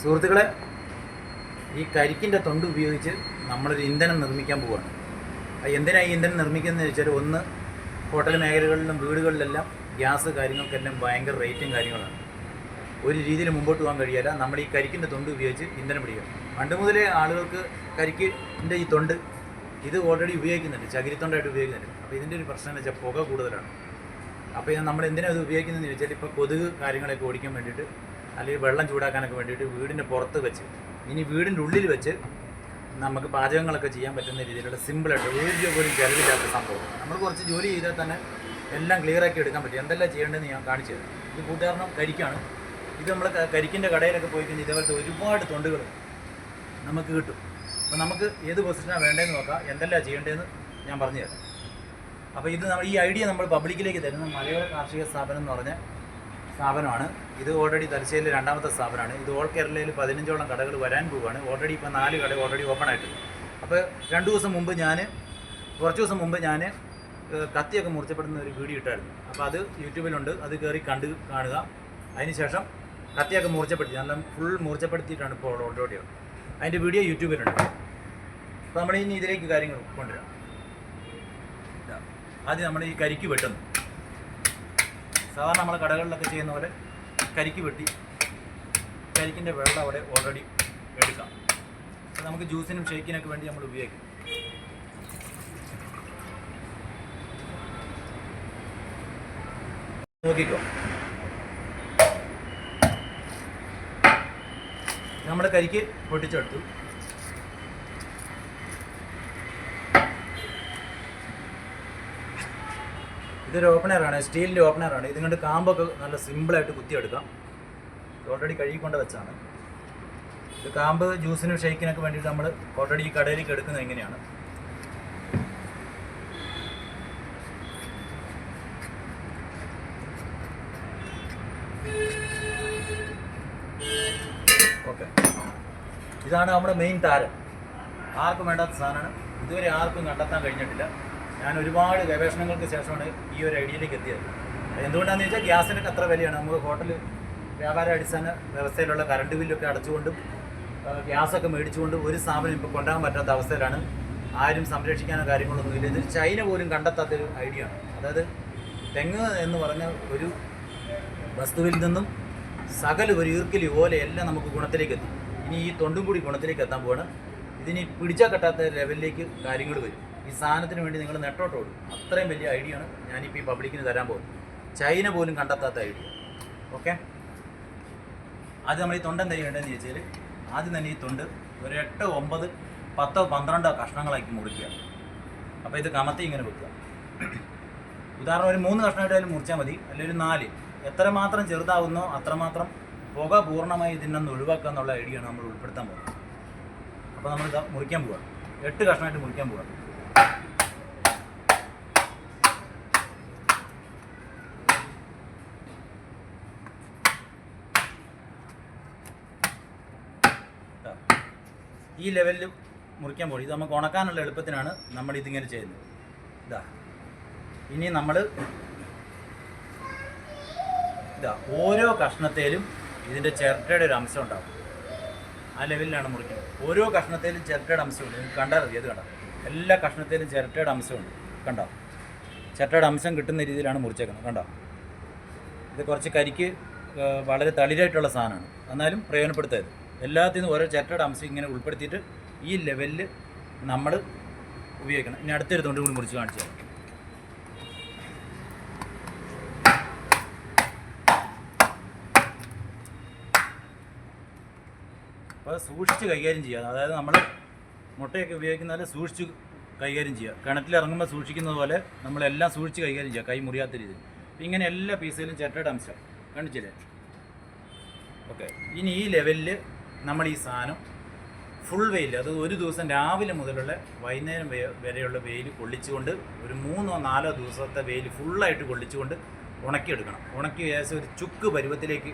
സുഹൃത്തുക്കളെ ഈ കരിക്കിന്റെ തൊണ്ട് ഉപയോഗിച്ച് നമ്മളൊരു ഇന്ധനം നിർമ്മിക്കാൻ പോവുകയാണ് എന്തിനാണ് ഈ ഇന്ധനം നിർമ്മിക്കുന്നത് വെച്ചാൽ ഒന്ന് ഹോട്ടൽ മേഖലകളിലും വീടുകളിലെല്ലാം ഗ്യാസ് കാര്യങ്ങൾക്കെല്ലാം ഭയങ്കര റേറ്റും കാര്യങ്ങളാണ്. ഒരു രീതിയിൽ മുമ്പോട്ട് പോകാൻ കഴിയില്ല നമ്മൾ ഈ കരിക്കിന്റെ തൊണ്ട് ഉപയോഗിച്ച് ഇന്ധനം പിടിക്കുക. പണ്ട് മുതലേ ആളുകൾക്ക് കരിക്കിന്റെ ഈ തൊണ്ട് ഇത് ഓൾറെഡി ഉപയോഗിക്കുന്നുണ്ട് ചകിരിത്തൊണ്ടായിട്ട് ഉപയോഗിക്കുന്നുണ്ട്. അപ്പോൾ ഇതിന്റെ ഒരു പ്രശ്നം എന്ന് വെച്ചാൽ പുക കൂടുതലാണ്. അപ്പോൾ നമ്മൾ എന്തിനാണ് ഇത് ഉപയോഗിക്കുന്നതെന്ന് ചോദിച്ചാൽ ഇപ്പോൾ കൊതുക് കാര്യങ്ങളൊക്കെ ഓടിക്കാൻ വേണ്ടിയിട്ട് അല്ലെങ്കിൽ വെള്ളം ചൂടാക്കാനൊക്കെ വേണ്ടിയിട്ട് വീടിന്റെ പുറത്ത് വെച്ച് ഇനി വീടിന്റെ ഉള്ളിൽ വെച്ച് നമുക്ക് പാചകങ്ങളൊക്കെ ചെയ്യാൻ പറ്റുന്ന രീതിയിലുള്ള സിമ്പിളായിട്ട് ഒരു രൂപ പോലും ചിലവില്ലാത്ത സംഭവം. നമ്മൾ കുറച്ച് ജോലി ചെയ്താൽ തന്നെ എല്ലാം ക്ലിയറാക്കി എടുക്കാൻ പറ്റും. എന്തെല്ലാം ചെയ്യേണ്ടതെന്ന് ഞാൻ കാണിച്ചു തരാം. ഇത് കൂട്ടുകാരണം കരിക്കാണ്. ഇത് നമ്മൾ കരിക്കിന്റെ കടയിലൊക്കെ പോയി കഴിഞ്ഞാൽ ഇതേപോലത്തെ ഒരുപാട് തൊണ്ടുകൾ നമുക്ക് കിട്ടും. അപ്പോൾ നമുക്ക് ഏത് പൊസിഷനാണ് വേണ്ടതെന്ന് നോക്കാം. എന്തെല്ലാം ചെയ്യേണ്ടതെന്ന് ഞാൻ പറഞ്ഞു തരാം. അപ്പോൾ ഇത് നമ്മൾ ഈ ഐഡിയ നമ്മൾ പബ്ലിക്കിലേക്ക് തരുന്ന മലയോര കാർഷിക സ്ഥാപനം എന്ന് പറഞ്ഞ സ്ഥാപനമാണ്. ഇത് ഓൾറെഡി തലശ്ശേരിയിലെ രണ്ടാമത്തെ സ്ഥാപനമാണ്. ഇത് ഓൾ കേരളയിൽ പതിനഞ്ചോളം കടകൾ വരാൻ പോവുകയാണ്. ഓൾറെഡി ഇപ്പോൾ നാല് കട ഓൾറെഡി ഓപ്പൺ ആയിട്ടുണ്ട്. അപ്പോൾ രണ്ട് ദിവസം മുമ്പ് ഞാൻ കുറച്ച് ദിവസം മുമ്പ് ഞാൻ കത്തിയൊക്കെ മുറിച്ചപ്പെടുന്ന ഒരു വീഡിയോ ഇട്ടായിരുന്നു. അപ്പോൾ അത് യൂട്യൂബിലുണ്ട്. അത് കയറി കണ്ട് കാണുക. അതിനുശേഷം കത്തിയൊക്കെ മുറിച്ചപ്പെടുത്തി. നല്ല ഫുൾ മുറിച്ചപ്പെടുത്തിയിട്ടാണ് ഇപ്പോൾ ഓൾറെഡി അതിന്റെ വീഡിയോ യൂട്യൂബിലുണ്ട്. അപ്പോൾ നമ്മൾ ഇനി ഇതിലേക്ക് കാര്യങ്ങൾ കൊണ്ടുവരാം. ആദ്യം നമ്മൾ ഈ കരിക്ക് വെട്ടുന്നു. സാധാരണ നമ്മൾ കടകളിലൊക്കെ ചെയ്യുന്ന പോലെ കരിക്ക് വെട്ടി കരിക്കിന്റെ വെള്ളം അവിടെ ഓൾറെഡി എടുക്കാം. നമുക്ക് ജ്യൂസിനും ഷേക്കിനൊക്കെ വേണ്ടി നമ്മൾ ഉപയോഗിക്കും. നോക്കിക്കോ. നമ്മുടെ കരിക്ക് പൊട്ടിച്ചെടുത്തു. ഇതൊരു ഓപ്പണറാണ് സ്റ്റീലിന്റെ ഓപ്പണറാണ് ഇത് കൊണ്ട് കാമ്പൊക്കെ നല്ല സിമ്പിളായിട്ട് കുത്തിയെടുക്കാം. ഓൾറെഡി കഴുകിക്കൊണ്ട് വെച്ചാണ്. ഇത് കാമ്പ് ജ്യൂസിനും ഷെയ്ക്കിനൊക്കെ വേണ്ടിയിട്ട് നമ്മൾ ഓൾറെഡി ഈ കടയിലേക്ക് എടുക്കുന്നത് എങ്ങനെയാണ്? ഓക്കെ ഇതാണ് നമ്മുടെ മെയിൻ താരം. ആർക്കും വേണ്ടാത്ത സാധനമാണ്. ഇതുവരെ ആർക്കും കണ്ടെത്താൻ കഴിഞ്ഞിട്ടില്ല. ഞാൻ ഒരുപാട് ഗവേഷണങ്ങൾക്ക് ശേഷമാണ് ഈ ഒരു ഐഡിയയിലേക്ക് എത്തിയത്. എന്തുകൊണ്ടാണെന്ന് വെച്ചാൽ ഗ്യാസിനൊക്കെ അത്ര വിലയാണ്. നമുക്ക് ഹോട്ടൽ വ്യാപാര അടിസ്ഥാന വ്യവസ്ഥയിലുള്ള കറണ്ട് ബില്ലൊക്കെ അടച്ചുകൊണ്ടും ഗ്യാസൊക്കെ മേടിച്ചുകൊണ്ടും ഒരു സ്ഥാപനം ഇപ്പോൾ കൊണ്ടുപോകാൻ പറ്റാത്ത അവസ്ഥയിലാണ്. ആരും സംരക്ഷിക്കാനോ കാര്യങ്ങളൊന്നുമില്ല ഇത് ചൈന പോലും കണ്ടെത്താത്തൊരു ഐഡിയ ആണ്. അതായത് തെങ്ങ് എന്ന് പറഞ്ഞ ഒരു വസ്തുവിൽ നിന്നും സകല ഒരു ഈർക്കിലി എല്ലാം നമുക്ക് ഗുണത്തിലേക്ക് എത്തും. ഇനി ഈ തൊണ്ടും കൂടി ഗുണത്തിലേക്ക് എത്താൻ പോവാണ്. ഇതിനി പിടിച്ചാൽ കെട്ടാത്ത ലെവലിലേക്ക് കാര്യങ്ങൾ വരും. ഈ സാധനത്തിന് വേണ്ടി നിങ്ങൾ നെട്ടോട്ട് ഓടും. അത്രയും വലിയ ഐഡിയ ആണ് ഞാനിപ്പോൾ ഈ പബ്ലിക്കിന് തരാൻ പോകുന്നത്. ചൈന പോലും കണ്ടെത്താത്ത ഐഡിയ. ഓക്കെ ആദ്യം നമ്മൾ ഈ തൊണ്ട് എന്താ ചെയ്യേണ്ടതെന്ന് ചോദിച്ചാൽ ആദ്യം തന്നെ ഈ തൊണ്ട് ഒരു എട്ട് ഒമ്പത് പത്തോ പന്ത്രണ്ടോ കഷ്ണങ്ങളാക്കി മുറിക്കുക. അപ്പോൾ ഇത് കമത്തി ഇങ്ങനെ വെക്കുക. ഉദാഹരണം ഒരു മൂന്ന് കഷ്ണമായിട്ടായാലും മുറിച്ചാൽ മതി. അല്ലെങ്കിൽ ഒരു നാല്. എത്രമാത്രം ചെറുതാവുന്നോ അത്രമാത്രം പുക പൂർണമായി ഇതിനൊന്ന് ഒഴിവാക്കുക എന്നുള്ള ഐഡിയ ആണ് നമ്മൾ ഉൾപ്പെടുത്താൻ പോകുന്നത്. അപ്പോൾ നമ്മൾ മുറിക്കാൻ പോവുക എട്ട് കഷ്ണമായിട്ട് മുറിക്കാൻ പോവുക ഈ ലെവലിൽ മുറിക്കാൻ പോകും ഇത് നമുക്ക് ഉണക്കാനുള്ള എളുപ്പത്തിനാണ് നമ്മൾ ഇതിങ്ങനെ ചെയ്യുന്നത്. ഇതാ. ഇനി നമ്മൾ ഇതാ ഓരോ കഷ്ണത്തേലും ഇതിന്റെ ചിരട്ടയുടെ ഒരു അംശം ഉണ്ടാവും. ആ ലെവലിലാണ് മുറിക്കുന്നത്. ഓരോ കഷ്ണത്തേലും ചിരട്ടയുടെ അംശമുണ്ട് നിങ്ങൾക്ക് കണ്ടാൽ മതി അത് കണ്ടോ എല്ലാ കഷ്ണത്തേലും ചിരട്ടയുടെ അംശമുണ്ട് കണ്ടോ? ചിരട്ടയുടെ അംശം കിട്ടുന്ന രീതിയിലാണ് മുറിച്ചേക്കുന്നത്. കണ്ടോ? ഇത് കുറച്ച് കരിക്ക് വളരെ തളിരായിട്ടുള്ള സാധനമാണ്. എന്നാലും പ്രയോജനപ്പെടുത്തരുത് എല്ലാത്തിനും ഓരോ ചിരട്ടയുടെ അംശം ഇങ്ങനെ ഉൾപ്പെടുത്തിയിട്ട് ഈ ലെവലിൽ നമ്മൾ ഉപയോഗിക്കണം. ഇനി അടുത്തൊരു തൊണ്ട് കൂടി മുറിച്ച് കാണിച്ചു തരാം. അപ്പോൾ സൂക്ഷിച്ച് കൈകാര്യം ചെയ്യുക. അതായത് നമ്മൾ മുട്ടയൊക്കെ ഉപയോഗിക്കുന്നതിൽ സൂക്ഷിച്ച് കൈകാര്യം ചെയ്യുക. കിണറ്റിലിറങ്ങുമ്പോൾ സൂക്ഷിക്കുന്നത് പോലെ നമ്മളെല്ലാം സൂക്ഷിച്ച് കൈകാര്യം ചെയ്യുക. കൈ മുറിയാത്ത രീതിയിൽ. ഇങ്ങനെ എല്ലാ പീസിലും ചിരട്ടയുടെ അംശം കാണിച്ചില്ലേ ഓക്കെ ഇനി ഈ ലെവലിൽ നമ്മൾ ഈ സാധനം ഫുൾ വെയിൽ. അത് ഒരു ദിവസം രാവിലെ മുതലുള്ള വൈകുന്നേരം വരെ- വരെയുള്ള വെയിൽ കൊള്ളിച്ചുകൊണ്ട് ഒരു മൂന്നോ നാലോ ദിവസത്തെ വെയിൽ ഫുള്ളായിട്ട് കൊള്ളിച്ചുകൊണ്ട് ഉണക്കിയെടുക്കണം. ഉണക്കി ഏകദേശം ഒരു ചുക്ക് പരുവത്തിലേക്ക്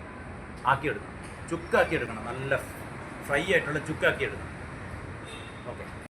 ആക്കിയെടുക്കണം. ചുക്കാക്കി എടുക്കണം നല്ല ഫ്രൈ ആയിട്ടുള്ള ചുക്കാക്കി എടുക്കണം ഓക്കെ